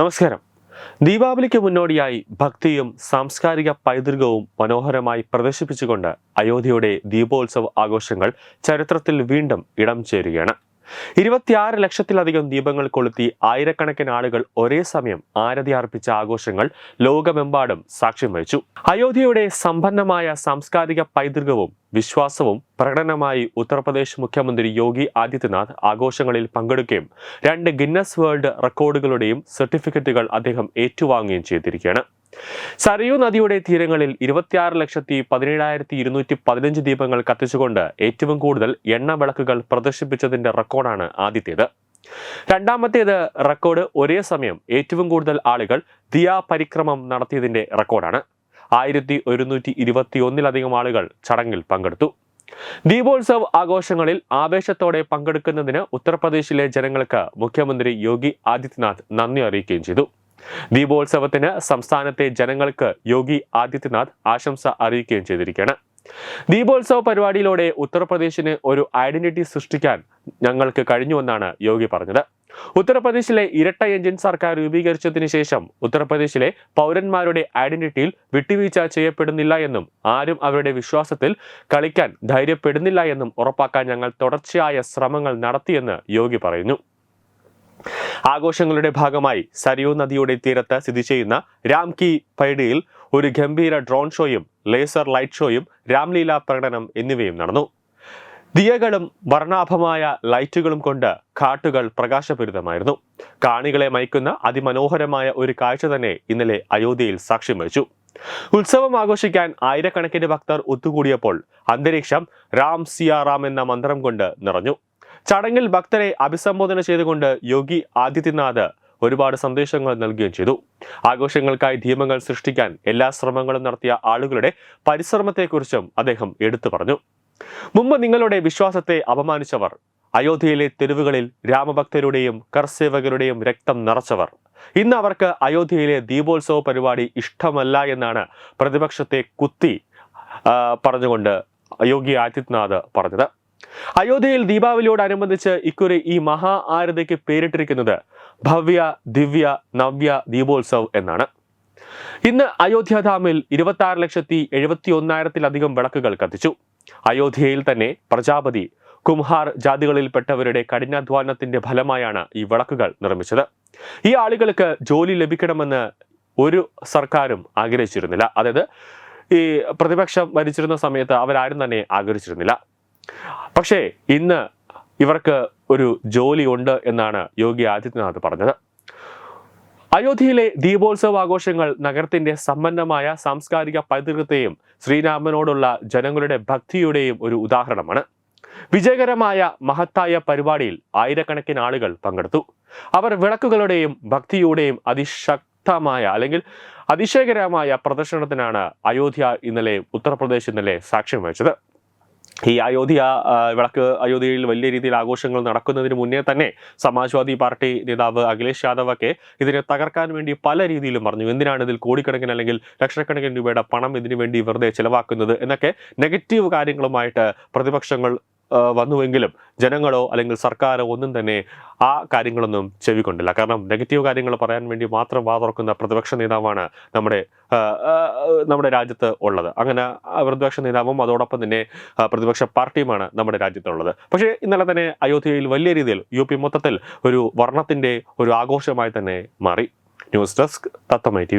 നമസ്കാരം. ദീപാവലിക്ക് മുന്നോടിയായി ഭക്തിയും സാംസ്കാരിക പൈതൃകവും മനോഹരമായി പ്രദർശിപ്പിച്ചുകൊണ്ട് അയോധ്യയുടെ ദീപോത്സവ ആഘോഷങ്ങൾ ചരിത്രത്തിൽ വീണ്ടും ഇടം ചേരുകയാണ്. ഇരുപത്തിയാറ് ലക്ഷത്തിലധികം ദീപങ്ങൾ കൊളുത്തി ആയിരക്കണക്കിന് ആളുകൾ ഒരേ സമയം ആരതി അർപ്പിച്ച ആഘോഷങ്ങൾ ലോകമെമ്പാടും സാക്ഷ്യം വഹിച്ചു. അയോധ്യയുടെ സമ്പന്നമായ സാംസ്കാരിക പൈതൃകവും വിശ്വാസവും പ്രകടനമായി ഉത്തർപ്രദേശ് മുഖ്യമന്ത്രി യോഗി ആദിത്യനാഥ് ആഘോഷങ്ങളിൽ പങ്കെടുക്കുകയും രണ്ട് ഗിന്നസ് വേൾഡ് റെക്കോർഡുകളുടെയും സർട്ടിഫിക്കറ്റുകൾ അദ്ദേഹം ഏറ്റുവാങ്ങുകയും ചെയ്തിരിക്കുകയാണ്. സരയൂ നദിയുടെ തീരങ്ങളിൽ ഇരുപത്തിയാറ് ലക്ഷത്തി പതിനേഴായിരത്തി ഇരുന്നൂറ്റി പതിനഞ്ച് ദീപങ്ങൾ കത്തിച്ചുകൊണ്ട് ഏറ്റവും കൂടുതൽ എണ്ണ വിളക്കുകൾ പ്രദർശിപ്പിച്ചതിന്റെ റെക്കോർഡാണ് ആദ്യത്തേത്. രണ്ടാമത്തേത് റെക്കോർഡ് ഒരേ സമയം ഏറ്റവും കൂടുതൽ ആളുകൾ ദിയാ പരിക്രമം നടത്തിയതിന്റെ റെക്കോർഡാണ്. ആയിരത്തി ഒരുന്നൂറ്റി ഇരുപത്തി ഒന്നിലധികം ആളുകൾ ചടങ്ങിൽ പങ്കെടുത്തു. ദീപോത്സവ് ആഘോഷങ്ങളിൽ ആവേശത്തോടെ പങ്കെടുക്കുന്നതിന് ഉത്തർപ്രദേശിലെ ജനങ്ങൾക്ക് മുഖ്യമന്ത്രി യോഗി ആദിത്യനാഥ് നന്ദി അറിയിക്കുകയും ചെയ്തു. ദീപോത്സവത്തിന് സംസ്ഥാനത്തെ ജനങ്ങൾക്ക് യോഗി ആദിത്യനാഥ് ആശംസ അറിയിക്കുകയും ചെയ്തിരിക്കുകയാണ്. ദീപോത്സവ പരിപാടിയിലൂടെ ഉത്തർപ്രദേശിന് ഒരു ഐഡന്റിറ്റി സൃഷ്ടിക്കാൻ ഞങ്ങൾക്ക് കഴിഞ്ഞുവെന്നാണ് യോഗി പറഞ്ഞത്. ഉത്തർപ്രദേശിലെ ഇരട്ട എഞ്ചിൻ സർക്കാർ രൂപീകരിച്ചതിന് ശേഷം ഉത്തർപ്രദേശിലെ പൗരന്മാരുടെ ഐഡന്റിറ്റിയിൽ വിട്ടുവീഴ്ച ചെയ്യപ്പെടുന്നില്ല എന്നും ആരും അവരുടെ വിശ്വാസത്തിൽ കളിക്കാൻ ധൈര്യപ്പെടുന്നില്ല എന്നും ഉറപ്പാക്കാൻ ഞങ്ങൾ തുടർച്ചയായ ശ്രമങ്ങൾ നടത്തിയെന്ന് യോഗി പറയുന്നു. ആഘോഷങ്ങളുടെ ഭാഗമായി സരിയൂ നദിയുടെ തീരത്ത് സ്ഥിതി ചെയ്യുന്ന രാം കി പൈഡിയിൽ ഒരു ഗംഭീര ഡ്രോൺ ഷോയും ലേസർ ലൈറ്റ് ഷോയും രാംലീല പ്രകടനം എന്നിവയും നടന്നു. ദിയകളും വർണാഭമായ ലൈറ്റുകളും കൊണ്ട് കാട്ടുകൾ പ്രകാശപൂരിതമായിരുന്നു. കാണികളെ മയക്കുന്ന അതിമനോഹരമായ ഒരു കാഴ്ച തന്നെ ഇന്നലെ അയോധ്യയിൽ സാക്ഷ്യം വഹിച്ചു. ഉത്സവം ആഘോഷിക്കാൻ ആയിരക്കണക്കിന് ഭക്തർ ഒത്തുകൂടിയപ്പോൾ അന്തരീക്ഷം രാം സിയാറാം എന്ന മന്ത്രം കൊണ്ട് നിറഞ്ഞു. ചടങ്ങിൽ ഭക്തരെ അഭിസംബോധന ചെയ്തുകൊണ്ട് യോഗി ആദിത്യനാഥ് ഒരുപാട് സന്ദേശങ്ങൾ നൽകുകയും ചെയ്തു. ആഘോഷങ്ങൾക്കായി ധീമങ്ങൾ സൃഷ്ടിക്കാൻ എല്ലാ ശ്രമങ്ങളും നടത്തിയ ആളുകളുടെ പരിശ്രമത്തെക്കുറിച്ചും അദ്ദേഹം എടുത്തു പറഞ്ഞു. മുമ്പ് നിങ്ങളുടെ വിശ്വാസത്തെ അപമാനിച്ചവർ അയോധ്യയിലെ തെരുവുകളിൽ രാമഭക്തരുടെയും കർസേവകരുടെയും രക്തം നിറച്ചവർ. ഇന്ന് അവർക്ക് അയോധ്യയിലെ ദീപോത്സവ പരിപാടി ഇഷ്ടമല്ല എന്നാണ് പ്രതിപക്ഷത്തെ കുത്തി പറഞ്ഞുകൊണ്ട് യോഗി ആദിത്യനാഥ് പറഞ്ഞത്. അയോധ്യയിൽ ദീപാവലിയോടനുബന്ധിച്ച് ഇക്കുറി ഈ മഹാ ആരതിക്ക് പേരിട്ടിരിക്കുന്നത് ഭവ്യ ദിവ്യ നവ്യ ദീപോത്സവ് എന്നാണ്. ഇന്ന് അയോധ്യാധാമിൽ ഇരുപത്തി ആറ് ലക്ഷത്തി എഴുപത്തി ഒന്നായിരത്തിലധികം വിളക്കുകൾ കത്തിച്ചു. അയോധ്യയിൽ തന്നെ പ്രജാപതി കുംഹാർ ജാതികളിൽപ്പെട്ടവരുടെ കഠിനാധ്വാനത്തിന്റെ ഫലമായാണ് ഈ വിളക്കുകൾ നിർമ്മിച്ചത്. ഈ ആളുകൾക്ക് ജോലി ലഭിക്കണമെന്ന് ഒരു സർക്കാരും ആഗ്രഹിച്ചിരുന്നില്ല. അതായത് ഈ പ്രതിപക്ഷം ഭരിച്ചിരുന്ന സമയത്ത് അവരാരും തന്നെ ആഗ്രഹിച്ചിരുന്നില്ല. പക്ഷേ ഇന്ന് ഇവർക്ക് ഒരു ജോലി ഉണ്ട് എന്നാണ് യോഗി ആദിത്യനാഥ് പറഞ്ഞത്. അയോധ്യയിലെ ദീപോത്സവ ആഘോഷങ്ങൾ നഗരത്തിന്റെ സമ്പന്നമായ സാംസ്കാരിക പൈതൃകത്തെയും ശ്രീരാമനോടുള്ള ജനങ്ങളുടെ ഭക്തിയുടെയും ഒരു ഉദാഹരണമാണ്. വിജയകരമായ മഹത്തായ പരിപാടിയിൽ ആയിരക്കണക്കിന് ആളുകൾ പങ്കെടുത്തു. അവർ വിളക്കുകളുടെയും ഭക്തിയുടെയും അതിശക്തമായ അല്ലെങ്കിൽ അതിശയകരമായ പ്രദർശനത്തിനാണ് അയോധ്യ ഇന്നലെ ഉത്തർപ്രദേശ് ഇന്നലെ സാക്ഷ്യം വഹിച്ചത്. ഈ അയോധ്യ വിളക്ക് അയോധ്യയിൽ വലിയ രീതിയിൽ ആഘോഷങ്ങൾ നടക്കുന്നതിന് മുന്നേ തന്നെ സമാജ്വാദി പാർട്ടി നേതാവ് അഖിലേഷ് യാദവ് ഒക്കെ ഇതിനെ തകർക്കാൻ വേണ്ടി പല രീതിയിലും പറഞ്ഞു. എന്തിനാണ് ഇതിൽ കോടിക്കണക്കിന് അല്ലെങ്കിൽ ലക്ഷക്കണക്കിന് രൂപയുടെ പണം ഇതിനു വേണ്ടി വെറുതെ ചിലവാക്കുന്നത് എന്നൊക്കെ നെഗറ്റീവ് കാര്യങ്ങളുമായിട്ട് പ്രതിപക്ഷങ്ങൾ വന്നുവെങ്കിലും ജനങ്ങളോ അല്ലെങ്കിൽ സർക്കാരോ ഒന്നും തന്നെ ആ കാര്യങ്ങളൊന്നും ചെവിക്കൊണ്ടില്ല. കാരണം നെഗറ്റീവ് കാര്യങ്ങൾ പറയാൻ വേണ്ടി മാത്രം വാതുറക്കുന്ന പ്രതിപക്ഷ നേതാവാണ് നമ്മുടെ നമ്മുടെ രാജ്യത്ത് ഉള്ളത്. അങ്ങനെ പ്രതിപക്ഷ നേതാവും അതോടൊപ്പം തന്നെ പ്രതിപക്ഷ പാർട്ടിയുമാണ് നമ്മുടെ രാജ്യത്തുള്ളത്. പക്ഷേ ഇന്നലെ തന്നെ അയോധ്യയിൽ വലിയ രീതിയിൽ യു പി മൊത്തത്തിൽ ഒരു വർണത്തിന്റെ ഒരു ആഘോഷമായി തന്നെ മാറി. News desk തത്തമൈ T